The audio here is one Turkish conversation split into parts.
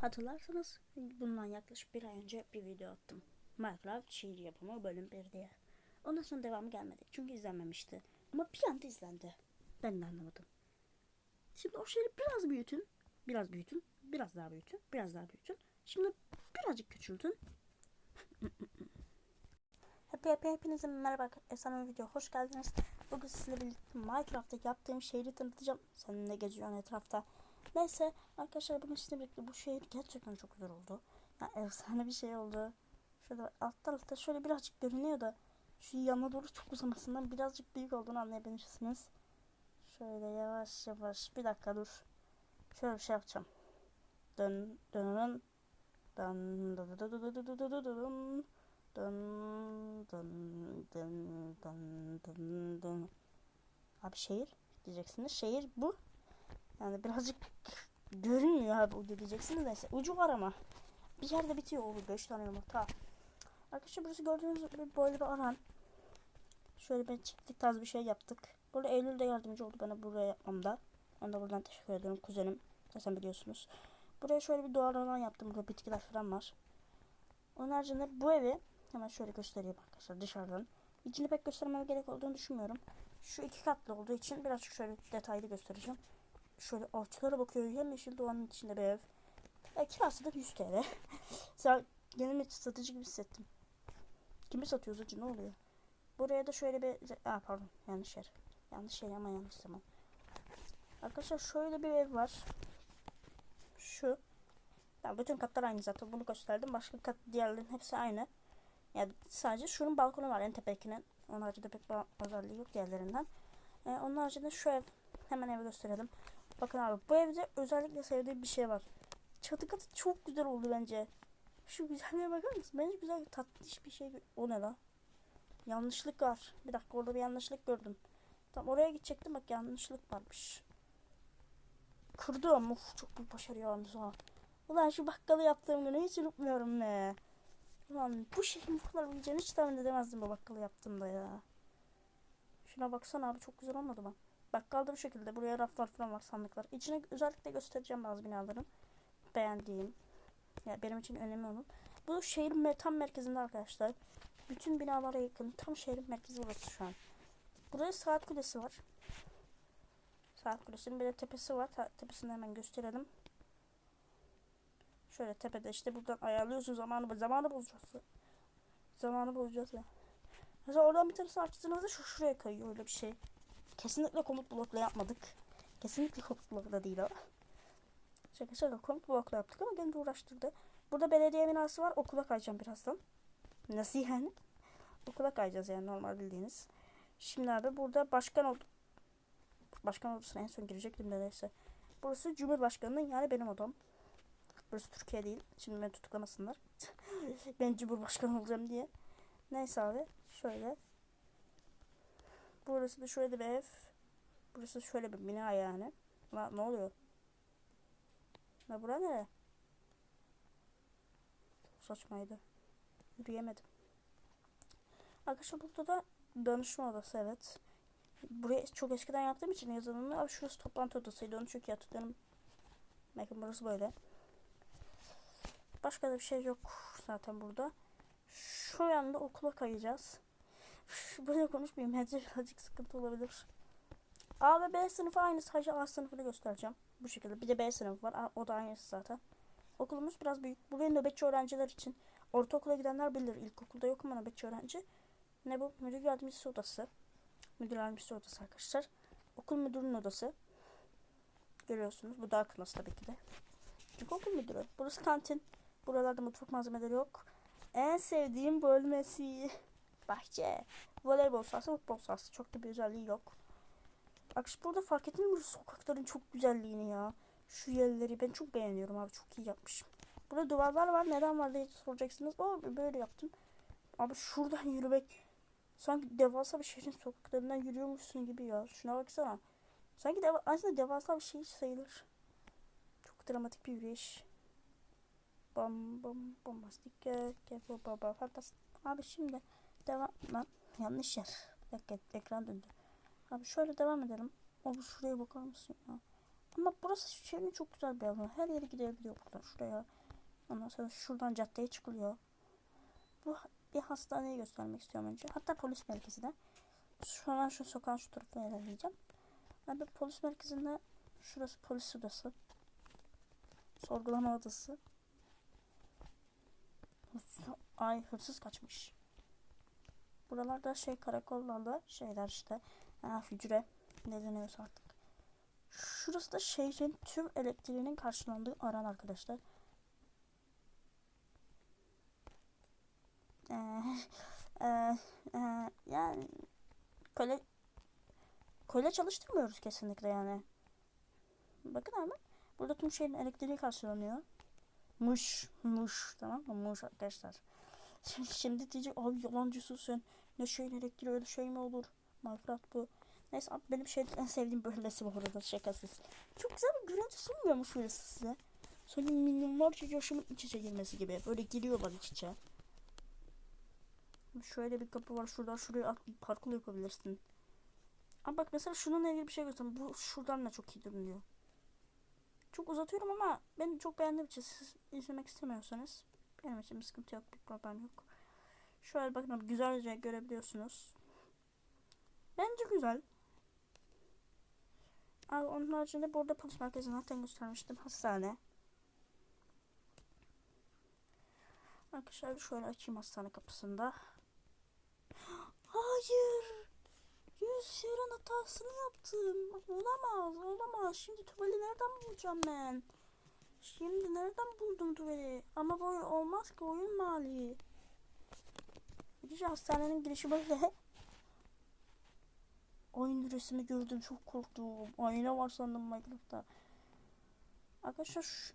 Hatırlarsanız bundan yaklaşık bir ay önce bir video attım. Minecraft şiir yapımı bölüm 1 diye. Ondan sonra devamı gelmedi. Çünkü izlenmemişti. Ama bir anda izlendi. Ben de anlamadım. Şimdi o şiiri biraz büyütün. Biraz büyütün. Biraz daha büyütün. Biraz daha büyütün. Şimdi birazcık küçültün. Hep hep hepinize merhaba efsane video hoş geldiniz. Bugün sizinle birlikte Minecraft'ta yaptığım şehri tanıtacağım. Sen ne geziyorsun etrafta? Neyse arkadaşlar bugün sizinle birlikte bu şehir gerçekten çok güzel oldu. Yani efsane bir şey oldu. Şöyle alt tarafta şöyle birazcık görünüyor da şu yana doğru çok uzamasından birazcık büyük olduğunu anlayabilirsiniz. Şöyle yavaş yavaş bir dakika dur. Şöyle bir şey yapacağım. Dön dön dön dön dön dön dön dön dön dön dön dın dın. Abi şehir diyeceksiniz. Şehir bu. Yani birazcık görünmüyor abi o diyeceksiniz. Neyse ucu var ama. Bir yerde bitiyor olur. 5 tane yumurta. Arkadaşlar burası gördüğünüz gibi böyle bir alan. Şöyle bir çiftlik tarz bir şey yaptık. Burada Eylül de yardımcı oldu bana buraya yapmamda. Onu da buradan teşekkür ederim kuzenim. Zaten biliyorsunuz. Buraya şöyle bir doğal alan yaptım. Burada bitkiler falan var. Onun haricinde bu evi Hemen şöyle göstereyim arkadaşlar dışarıdan. İçini pek göstermeme gerek olduğunu düşünmüyorum. Şu iki katlı olduğu için birazcık şöyle detaylı göstereceğim. Şöyle ağaçlara bakıyor. Yemyeşil doğanın içinde bir ev. E, kirası da 100 TL. Sen kendimi satıcı gibi hissettim. Kimi satıyoruz acı ne oluyor? Buraya da şöyle bir... Aa pardon yanlış yer. Yanlış yer ama yanlış zaman. Arkadaşlar şöyle bir ev var. Şu. Yani bütün katlar aynı zaten. Bunu gösterdim. Başka kat diğerlerin hepsi aynı. Yani sadece şunun balkonu var en tepekinin. Onun haricinde pek özelliği yok diğerlerinden. Ee, onun haricinde şu ev. Hemen evi gösterelim. Bakın abi bu evde özellikle sevdiğim bir şey var. Çatı katı çok güzel oldu bence. Şu güzelliğe bakar mısın? Bence güzel tatlış bir şey. O ne la? Yanlışlık var. Bir dakika orada bir yanlışlık gördüm. Tam oraya gidecektim bak yanlışlık varmış. Kırdım. Of çok büyük başarı yalnız ha. Ulan şu bakkalı yaptığım günü hiç unutmuyorum ne. Ulan bu şeyin bu kadar uyuyacağını hiç tahmin edemezdim bu bakkalı yaptığımda ya. Şuna baksana abi çok güzel olmadı mı? Bakkalda bu şekilde. Buraya raflar falan var sandıklar. İçine özellikle göstereceğim bazı binaların. Beğendiğim. Ya benim için önemli onun. Bu şehrin tam merkezinde arkadaşlar. Bütün binalara yakın. Tam şehrin merkezi burası şu an. Burada saat kulesi var. Saat kulesinin bir de tepesi var. Tepesini hemen gösterelim. Şöyle tepede işte buradan ayarlıyorsun zamanı zamanı bozacağız. Zamanı bozacağız ya. Mesela oradan bir tanesi açtığınızda şu şuraya kayıyor öyle bir şey. Kesinlikle komut blokla yapmadık. Kesinlikle komut blokla değil o. Şaka şaka komut blokla yaptık ama gene uğraştırdı. Burada belediye binası var. Okula kayacağım birazdan. Nasıl yani? Okula kayacağız yani normal bildiğiniz. Şimdi abi burada başkan oldu. Başkan odasına en son girecektim neredeyse. Burası Cumhurbaşkanı'nın yani benim odam. Burası Türkiye değil. Şimdi beni tutuklamasınlar. ben Cumhurbaşkanı olacağım diye. Neyse abi. Şöyle. Burası da şöyle bir ev. Burası şöyle bir bina yani. La, ne oluyor? La bura ne? Saçmaydı. Yürüyemedim. Arkadaşlar burada da danışma odası evet. Buraya çok eskiden yaptığım için yazılımı abi şurası toplantı odasıydı onu çok iyi hatırlıyorum. Bakın burası böyle. Başka da bir şey yok zaten burada. Şu yanda okula kayacağız. Böyle konuşmayayım. Bence birazcık sıkıntı olabilir. A ve B sınıfı aynı. Sadece A sınıfını göstereceğim. Bu şekilde. Bir de B sınıfı var. O da aynısı zaten. Okulumuz biraz büyük. Buraya nöbetçi öğrenciler için. Ortaokula gidenler bilir. İlkokulda yok ama nöbetçi öğrenci. Ne bu? Müdür yardımcısı odası. Müdür yardımcısı odası arkadaşlar. Okul müdürünün odası. Görüyorsunuz. Bu daha kınası tabii ki de. Çünkü okul müdürü. Burası kantin. Buralarda mutfak malzemeleri yok. En sevdiğim bölmesi bahçe. Voleybol sahası, futbol sahası. Çok da bir özelliği yok. Bak işte burada fark ettin mi sokakların çok güzelliğini ya. Şu yerleri ben çok beğeniyorum abi. Çok iyi yapmışım. Burada duvarlar var. Neden var diye soracaksınız. O böyle yaptım. Abi şuradan yürümek sanki devasa bir şehrin sokaklarından yürüyormuşsun gibi ya. Şuna baksana. Sanki deva aslında devasa bir şey sayılır. Çok dramatik bir yürüyüş. Bam bam bombastik fantastik. Abi şimdi devam lan yanlış yer. Bir dakika ekran döndü. Abi şöyle devam edelim. Abi şuraya bakar mısın ya? Ama burası şehrin çok güzel bir alan. Her yere gidebiliyor buradan şuraya. Ondan sonra şuradan caddeye çıkılıyor. Bu bir hastaneyi göstermek istiyorum önce. Hatta polis merkezi de. An şu sokağın şu tarafına ilerleyeceğim. Abi polis merkezinde şurası polis odası. Sorgulama odası. Ay hırsız kaçmış. Buralarda şey karakollarda şeyler işte. Ha, hücre ne deniyorsa artık. Şurası da şehrin tüm elektriğinin karşılandığı aran arkadaşlar. Ee, e, e, yani köle köle çalıştırmıyoruz kesinlikle yani. Bakın ama burada tüm şeyin elektriği karşılanıyor. Muş, muş tamam mı? Muş arkadaşlar. Şimdi diyecek abi yalancısın sen. Ne şeyin elektriği öyle şey mi olur? Minecraft bu. Neyse abi benim şey en sevdiğim bölgesi bu arada şakasız. Çok güzel bir görüntü sunmuyormuş burası size. Sanki milyonlarca yaşamın iç içe girmesi gibi. Böyle giriyorlar iç içe. Şöyle bir kapı var. Şuradan şuraya atlayıp parkur yapabilirsin. Ama bak mesela şununla ilgili bir şey göstereyim. Bu şuradan da çok iyi görünüyor. Çok uzatıyorum ama ben çok beğendiğim için siz izlemek istemiyorsanız benim için bir sıkıntı yok. Bir problem yok. Şöyle bakın güzelce görebiliyorsunuz. Bence güzel. Abi onun haricinde burada polis merkezini zaten göstermiştim. Hastane. Arkadaşlar şöyle açayım hastane kapısında. Hayır. Yüz yerin hatasını yaptım. Olamaz, olamaz. Şimdi tuvali nereden bulacağım ben? Şimdi nereden buldum tuvali? Ama böyle olmaz ki oyun mali. Gidince hastanenin girişi böyle. Oyun resmi gördüm çok korktum. Ayna var sandım Minecraft'ta. Arkadaşlar şu...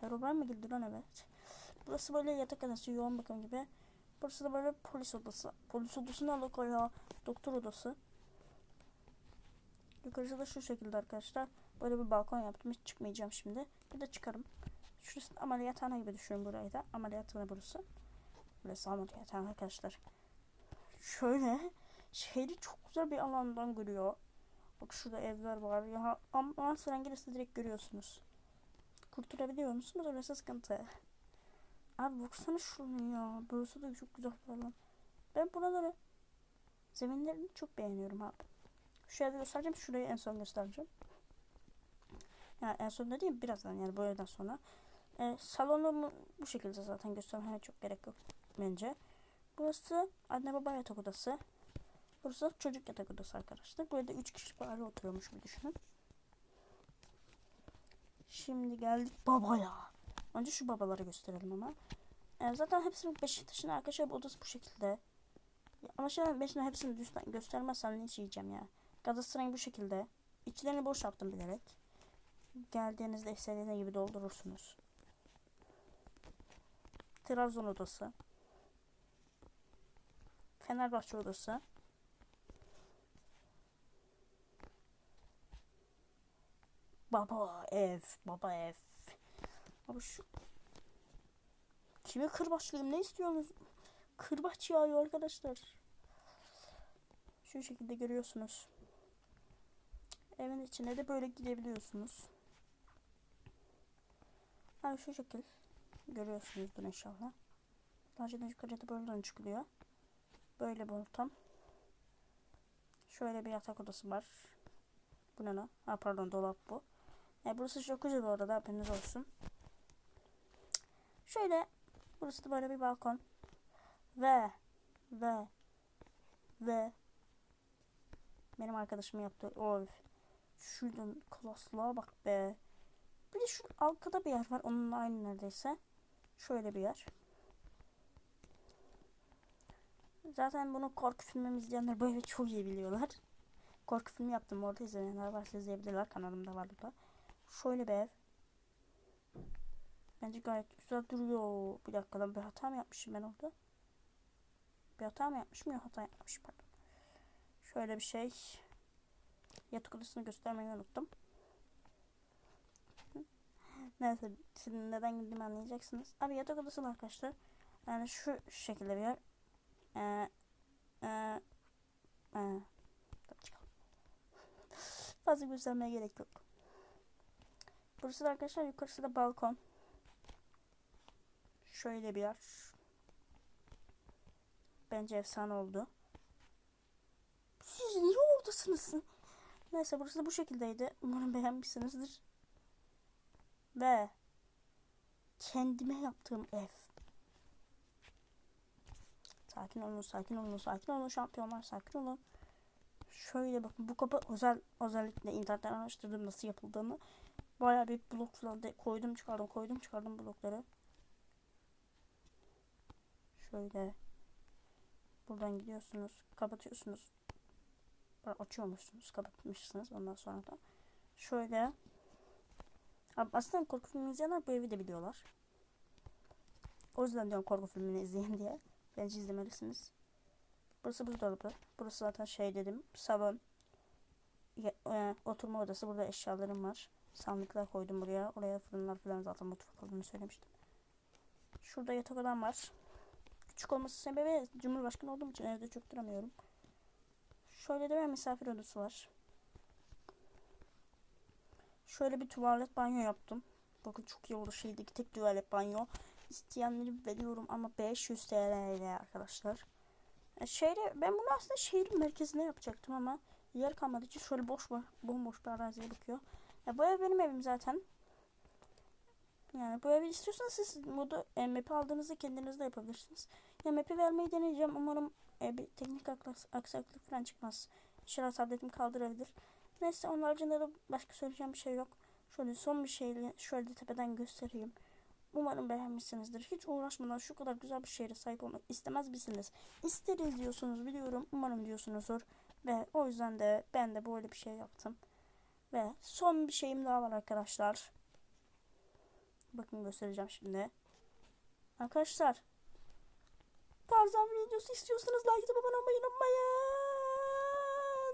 Herobrine mi girdi lan evet. Burası böyle yatak odası yoğun bakım gibi. Burası da böyle polis odası. Polis odası ne alaka ya? Doktor odası. Yukarısı da şu şekilde arkadaşlar. Böyle bir balkon yaptım. Hiç çıkmayacağım şimdi. Bir de çıkarım. Şurası ameliyathane gibi düşünün burayı da. Ameliyathane burası. Burası ameliyathane arkadaşlar. Şöyle şehri çok güzel bir alandan görüyor. Bak şurada evler var. Ya ambulans rengilisi direkt görüyorsunuz. Kurtarabiliyor musunuz? Orası sıkıntı. Abi baksana şunu ya. Burası da çok güzel falan. Ben buraları zeminlerini çok beğeniyorum abi. Şuraya göstereceğim. Şurayı en son göstereceğim. Yani en son dediğim birazdan yani bu öğleden sonra. Ee, salonumu bu şekilde zaten göstermeye çok gerek yok bence. Burası anne baba yatak odası. Burası çocuk yatak odası arkadaşlar. Burada 3 kişi bari oturuyormuş gibi düşünün. Şimdi geldik babaya. Önce şu babaları gösterelim ama. Ee, zaten hepsinin Beşiktaş'ın arkadaşlar odası bu şekilde. Ama şimdi şimdi hepsini göstermezsem ne yiyeceğim ya. Galatasaray'ın bu şekilde. İçlerini boş yaptım bilerek. Geldiğinizde istediğiniz gibi doldurursunuz. Trabzon odası. Fenerbahçe odası. Baba ev, baba ev. Abi şu Kime kırbaçlayayım ne istiyorsunuz? Kırbaç yağıyor arkadaşlar. Şu şekilde görüyorsunuz. Evin içine de böyle gidebiliyorsunuz. Yani şu şekil görüyorsunuzdur inşallah. Daha yukarıda böyle çıkılıyor. Böyle bir ortam. Şöyle bir yatak odası var. Bu ne lan? Pardon dolap bu. E, burası jacuzzi bu arada haberiniz olsun. Şöyle burası da böyle bir balkon. Ve ve ve benim arkadaşım yaptı. Oy. Şuradan klaslığa bak be. Bir de şu arkada bir yer var. Onunla aynı neredeyse. Şöyle bir yer. Zaten bunu korku filmimi izleyenler böyle çok iyi biliyorlar. Korku filmi yaptım orada izleyenler varsa izleyebilirler. Kanalımda var burada. Şöyle bir ev. Bence gayet güzel duruyor. Bir dakika bir hata mı yapmışım ben orada? Bir hata mı yapmışım? Yok hata yapmışım pardon. Şöyle bir şey. Yatak odasını göstermeyi unuttum. Neyse şimdi neden gittiğimi anlayacaksınız. Abi yatak odası arkadaşlar. Yani şu şekilde bir yer. Ee, e, e, fazla göstermeye gerek yok. Burası da arkadaşlar yukarısı da balkon. Şöyle bir yer. Bence efsane oldu. Siz niye oradasınız? Neyse burası da bu şekildeydi. Umarım beğenmişsinizdir. Ve kendime yaptığım ev. Sakin olun, sakin olun, sakin olun şampiyonlar, sakin olun. Şöyle bakın bu kapı özel özellikle internetten araştırdım nasıl yapıldığını. Bayağı bir blok falan de koydum çıkardım koydum çıkardım blokları. Şöyle buradan gidiyorsunuz kapatıyorsunuz. Açıyormuşsunuz kapatmışsınız ondan sonra da. Şöyle aslında korku filmi izleyenler bu evi de biliyorlar. O yüzden diyorum korku filmini izleyin diye. Bence izlemelisiniz. Burası buzdolabı. Burası zaten şey dedim. Salon. Ya, e, oturma odası. Burada eşyalarım var. Sandıklar koydum buraya. Oraya fırınlar falan zaten mutfak olduğunu söylemiştim. Şurada yatak odam var. Küçük olması sebebi Cumhurbaşkanı olduğum için evde çok duramıyorum. Şöyle de bir misafir odası var. Şöyle bir tuvalet banyo yaptım. Bakın çok iyi oldu şeydeki tek tuvalet banyo. İsteyenleri veriyorum ama 500 TL arkadaşlar. E, Şehri, ben bunu aslında şehrin merkezine yapacaktım ama yer kalmadığı için şöyle boş. Bomboş bir araziye bakıyor. Ya bu ev benim evim zaten. Yani bu evi istiyorsanız siz modu e, map'i aldığınızda kendiniz de yapabilirsiniz. Ya map'i vermeyi deneyeceğim. Umarım e, bir teknik aksaklık falan çıkmaz. İnşallah tabletim kaldırabilir. Neyse onun haricinde de başka söyleyeceğim bir şey yok. Şöyle son bir şeyle şöyle tepeden göstereyim. Umarım beğenmişsinizdir. Hiç uğraşmadan şu kadar güzel bir şehre sahip olmak istemez misiniz? İsteriz diyorsunuz biliyorum. Umarım diyorsunuzdur. Ve o yüzden de ben de böyle bir şey yaptım. Ve son bir şeyim daha var arkadaşlar. Bakın göstereceğim şimdi. Arkadaşlar. Tarzan videosu istiyorsanız like atıp abone olmayı unutmayın.